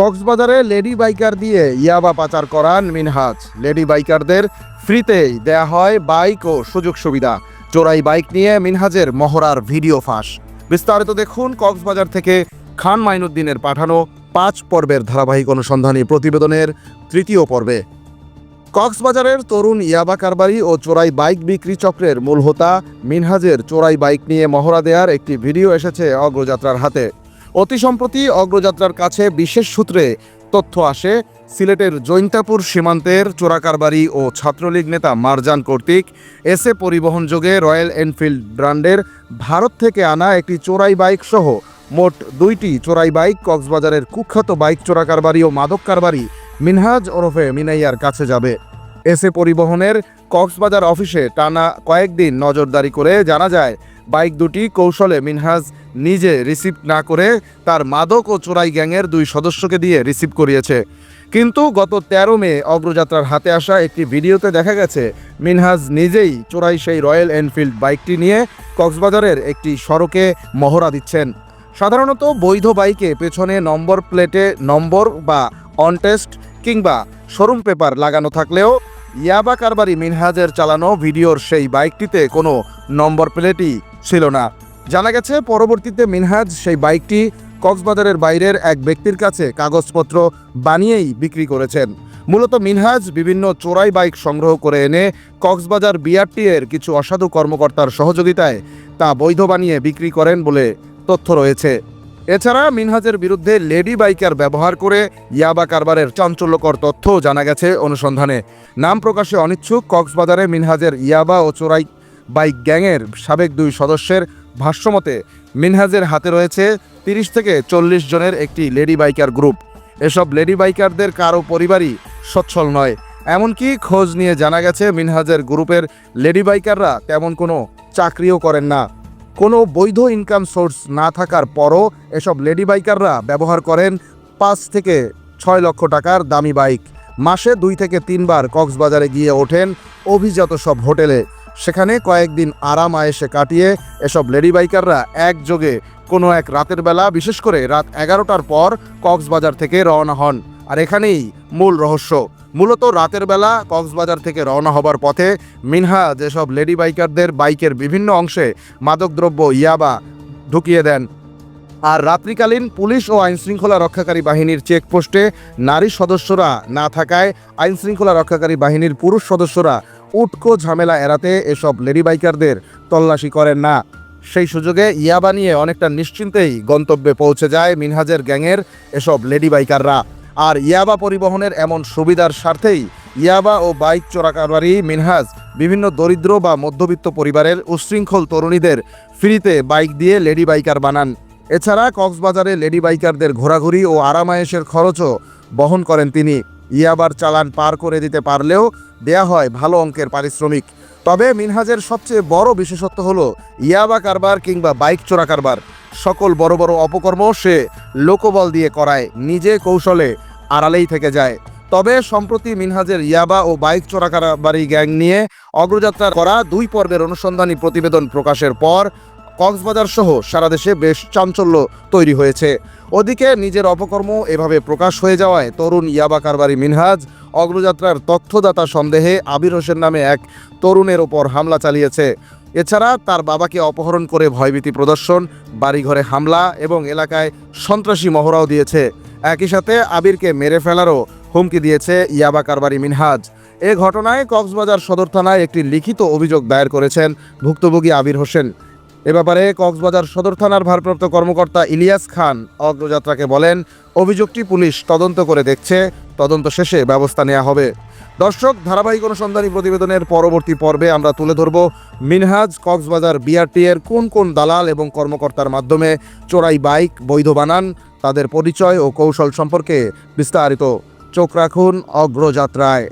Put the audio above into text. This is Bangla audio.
কক্সবাজারে লেডি বাইকার দিয়ে ইয়াবা পাচার করান মিনহাজ। লেডি বাইকারদের ফ্রিতেই দেয়া হয় বাইক ও সুযোগ সুবিধা। চোরাই বাইক নিয়ে মিনহাজের মহড়ার ভিডিও ফাঁস। বিস্তারিত দেখুন কক্সবাজার থেকে খান মাইনুদ্দিনের পাঠানো পাঁচ পর্বের ধারাবাহিক অনুসন্ধানী প্রতিবেদনের তৃতীয় পর্বে। কক্সবাজারের তরুণ ইয়াবা কারবারি ও চোরাই বাইক বিক্রি চক্রের মূল হোতা মিনহাজের চোরাই বাইক নিয়ে মহড়া দেওয়ার একটি ভিডিও এসেছে অগ্রযাত্রার হাতে। অতি সম্প্রতি অগ্রযাত্রার কাছে বিশেষ সূত্রে তথ্য আসে, সিলেটের জৈন্তাপুর সীমান্তের চোরাকারবারি ও ছাত্রলীগ নেতা মারজান কর্তৃক এসে পরিবহন যোগে রয়্যাল এনফিল্ড ব্র্যান্ডের ভারত থেকে আনা একটি চোরাই বাইক সহ মোট দুইটি চোরাই বাইক কক্সবাজারের কুখ্যাত বাইক চোরাকারবারি ও মাদক কারবারি মিনহাজ ওরফে মিনাইয়ার কাছে যাবে। এসে পরিবহনের কক্সবাজার অফিসে টানা কয়েকদিন নজরদারি করে জানা যায় বাইক দুটি কৌশলে মিনহাজ নিজে রিসিভ না করে তার মাদক ও চোরাই গ্যাংয়ের দুই সদস্যকে দিয়ে রিসিভ করিয়েছে। কিন্তু গত তেরো মে অগ্রযাত্রার হাতে আসা একটি ভিডিওতে দেখা গেছে, মিনহাজ নিজেই চোরাই সেই রয়্যাল এনফিল্ড বাইকটি নিয়ে কক্সবাজারের একটি সড়কে মহড়া দিচ্ছেন। সাধারণত বৈধ বাইকে পেছনে নম্বর প্লেটে নম্বর বা অনটেস্ট কিংবা শোরুম পেপার লাগানো থাকলেও ইয়াবা কারবারি মিনহাজের চালানো ভিডিওর সেই বাইকটিতে কোনো নম্বর প্লেটই ছিল না। জানা গেছে, পরবর্তীতে মিনহাজ সেই বাইকটি কক্সবাজারের বাইরের এক ব্যক্তির কাছে কাগজপত্র বানিয়েই বিক্রি করেছেন। মূলত মিনহাজ বিভিন্ন চোরাই বাইক সংগ্রহ করে এনে কক্সবাজার বিআরটি এর কিছু অসাধু কর্মকর্তার সহযোগিতায় তা বৈধ বানিয়ে বিক্রি করেন বলে তথ্য রয়েছে। এছাড়া মিনহাজের বিরুদ্ধে লেডি বাইকার ব্যবহার করে ইয়াবা কারবারের চাঞ্চল্যকর তথ্য জানা গেছে অনুসন্ধানে। নাম প্রকাশে অনিচ্ছুক, কক্সবাজারে মিনহাজের ইয়াবা ও চোরাই বাইক গ্যাংয়ের সাবেক দুই সদস্যের ভাষ্যমতে, মিনহাজের হাতে রয়েছে তিরিশ থেকে চল্লিশ জনের একটি লেডি বাইকার গ্রুপ। এসব লেডি বাইকারদের কারও পরিবারই সচ্ছল নয়। এমনকি খোঁজ নিয়ে জানা গেছে, মিনহাজের গ্রুপের লেডি বাইকাররা তেমন কোনো চাকরিও করেন না। কোনো বৈধ ইনকাম সোর্স না থাকার পরও এসব লেডি বাইকাররা ব্যবহার করেন পাঁচ থেকে ছয় লক্ষ টাকার দামি বাইক। মাসে দুই থেকে তিনবার কক্সবাজারে গিয়ে ওঠেন অভিজাত সব হোটেলে। সেখানে কয়েকদিন আরাম আয়েসে কাটিয়ে এসব লেডি বাইকাররা একযোগে কোনো এক রাতের বেলা, বিশেষ করে রাত এগারোটার পর কক্সবাজার থেকে রওনা হন। আর এখানেই মূল রহস্য। মূলত রাতের বেলা কক্সবাজার থেকে রওনা হবার পথে মিনহা যেসব লেডি বাইকারদের বাইকের বিভিন্ন অংশে মাদকদ্রব্য, ইয়াবা ঢুকিয়ে দেন। আর রাত্রিকালীন পুলিশ ও আইনশৃঙ্খলা রক্ষাকারী বাহিনীর চেকপোস্টে নারী সদস্যরা না থাকায় আইনশৃঙ্খলা রক্ষাকারী বাহিনীর পুরুষ সদস্যরা উটকো ঝামেলা এড়াতে এসব লেডি বাইকারদের তল্লাশি করেন না। সেই সুযোগে ইয়াবা নিয়ে অনেকটা নিশ্চিন্তেই গন্তব্যে পৌঁছে যায় মিনহাজের গ্যাংয়ের এসব লেডি বাইকাররা। আর ইয়াবা পরিবহনের এমন সুবিধার স্বার্থেই ইয়াবা ও বাইক চোরাকারবারি মিনহাজ বিভিন্ন দরিদ্র বা মধ্যবিত্ত পরিবারের উশৃঙ্খল তরুণীদের ফ্রিতে বাইক দিয়ে লেডি বাইকার বানান। এছাড়া কক্সবাজারে লেডি বাইকারদের ঘোরাঘুরি ও আরামায়েশের খরচও বহন করেন তিনি। ইয়াবার চালান পার করে দিতে পারলেও দেয়া হয় ভালো অঙ্কের পারিশ্রমিক। তবে মিনহাজের সবচেয়ে বড় বিশেষত্ব হলো ইয়াবা কারবার কিংবা বাইক চোরা কারবার। সকল বড় বড় অপকর্ম সে লোকবল দিয়ে করায়, নিজে কৌশলে আড়ালেই থেকে যায়। তবে সম্প্রতি মিনহাজের ইয়াবা ও বাইক চোরাকারবারি গ্যাং নিয়ে অগ্রযাত্রা করা দুই পর্বের অনুসন্ধানী প্রতিবেদন প্রকাশের পর কক্সবাজার সহ সারা দেশে বেশ চাঞ্চল্য তৈরি হয়েছে। ওদিকে নিজের অপকর্ম এভাবে প্রকাশ হয়ে যাওয়ায় তরুণ ইয়াবা কারবারি মিনহাজ অগ্রযাত্রার তথ্যদাতা সন্দেহে আবির হোসেন নামে এক তরুণের ওপর হামলা চালিয়েছে। এছাড়া তার বাবাকে অপহরণ করে ভয়ভীতি প্রদর্শন, বাড়িঘরে হামলা এবং এলাকায় সন্ত্রাসী মহড়াও দিয়েছে। একই সাথে আবিরকে মেরে ফেলারও হুমকি দিয়েছে ইয়াবা কারবারি মিনহাজ। এ ঘটনায় কক্সবাজার সদর থানায় একটি লিখিত অভিযোগ দায়ের করেছেন ভুক্তভোগী আবির হোসেন। এ ব্যাপারে কক্সবাজার সদর থানার ভারপ্রাপ্ত কর্মকর্তা ইলিয়াস খান অগ্রযাত্রাকে বলেন, অভিযোগটি পুলিশ তদন্ত করে দেখছে, তদন্ত শেষে ব্যবস্থা নেওয়া হবে। দর্শক, ধারাবাহিক অনুসন্ধানী প্রতিবেদনের পরবর্তী পর্বে আমরা তুলে ধরব মিনহাজ কক্সবাজার বিআরটি এর কোন কোন দালাল এবং কর্মকর্তার মাধ্যমে চোরাই বাইক বৈধ বানান, তাদের পরিচয় ও কৌশল সম্পর্কে বিস্তারিত। চোখ রাখুন অগ্রযাত্রায়।